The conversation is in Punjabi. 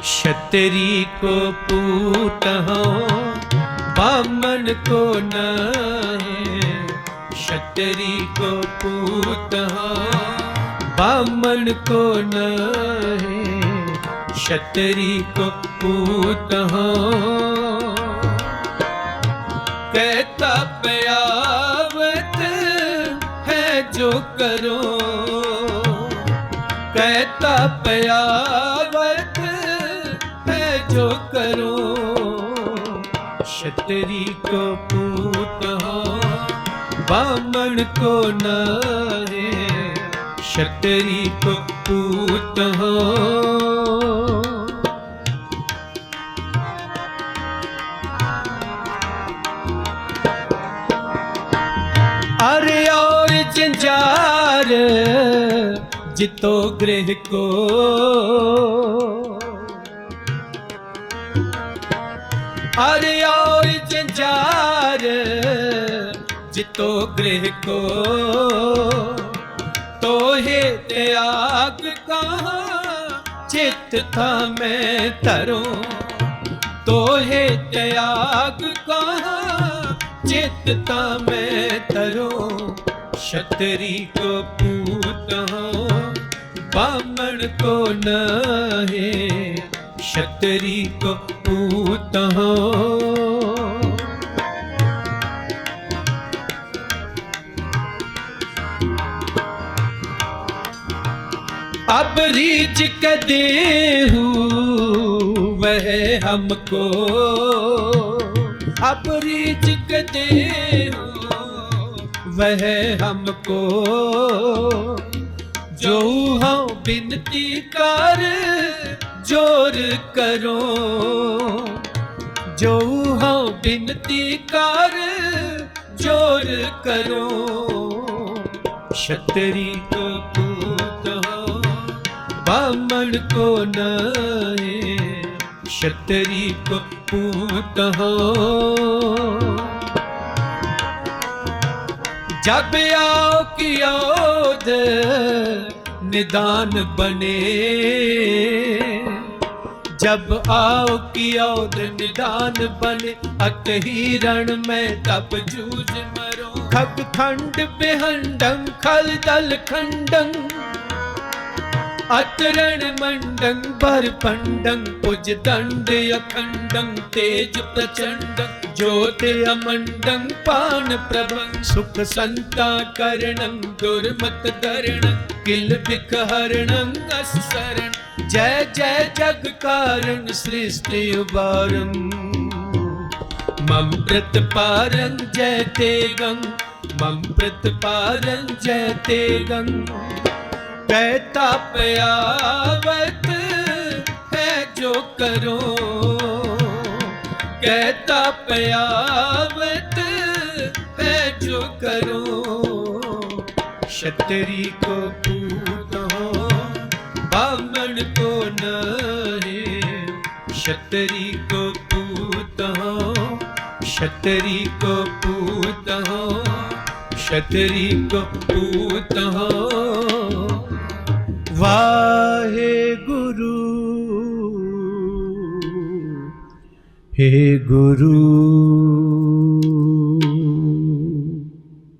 क्षत्रि को पूत हो बामन को नहीं क्षत्रि को पूत हो बामन को नहीं क्षत्रि को पूत हो कहता प्यावत है जो करो कहता प्यावत ਛਤਰੀ ਕੋ ਪੂਤ ਹੋ ਬਾਮਣ ਕੋ ਨਾਰੇ ਛਤਰੀ ਕੋ ਪੂਤ ਹੋ ਅਰੇ ਔਰ ਜੰਜਾਰ ਜਿਤੋ ਗ੍ਰਹਿ ਕੋ। ਅਰੇ ਔਰ ਝੰझार ਜਿਤੋ ਗ੍ਰਹਿ ਕੋ। ਤੋਹੇ ਤੇ ਆਗ ਚਿਤ ਥਾ ਮੈਂ ਧਰੋ। ਤੋਹੇ ਤਿਆਗ ਆਗ ਕਹਾ, ਚਿਤ ਥਾ ਮੈਂ ਧਰੋ। ਛਤਰੀ ਕੋ ਪੂਤ ਹਾਂ ਬਾਮਣ ਕੋ ਨਹੇ। ਛਤਰੀ ਕੋ ਪੂਤ ਹਾਂ। अब रीच के देहू वह हमको अब रीच के देहू वह हमको जो हम बिनती कर जोर करो जो हम बिनती कर जोर करो क्षत्रि को पूत हो बामन को नए क्षत्रि को पूत हो जब आओ की ओद निदान बने जब आओ की ओद निदान बने अत ही रण में तब जूझ मरो खग खंड बेहंडं खल दल ਅਤਰਣ ਮੰਡੰ ਭਰ ਪੰਡੰ, ਪੁਜ ਦੰਡ ਅਖੰਡੰ, ਤੇਜ ਪ੍ਰਚੰਡ, ਜੋਤ ਅਮੰਡੰ, ਪਾਨ ਪ੍ਰਭੰ ਸੁਖ ਸੰਤਾ ਕਰਣੰ ਦੁਰਮਤ ਦਰਣ ਕਿਲ ਬਿਖ ਹਰਣੰ ਅਸ ਸਰਣ ਜੈ ਜੈ ਜਗ ਕਾਰਨ ਸ੍ਰਿਸ਼ਟਿ ਵਾਰੰ ਮਮ ਪ੍ਰਤ ਪਾਰੰ, ਜੈ ਤੇਗੰ। ਮਮ ਪ੍ਰਤ ਪਾਰੰ, ਜੈ ਤੇਗੰ। ਕਹਿ ਤਪਿਆ ਹੈ ਜੋ ਕਰੋ। ਕਹਿ ਪਿਆਵਤ ਹੈ ਜੋ ਕਰੋ। ਛਤਰੀ ਕੋ ਪੂਤ ਹੋ ਬਾਮਣ ਕੋ ਨਰੇ ਛਤਰੀ ਕੋ ਪੂਤ ਹੋ, ਛਤਰੀ ਕੋ ਪੂਤ ਹੋ, ਛਤਰੀ ਕੋ ਪੂਤ ਹੋ। गुरु हे गुरु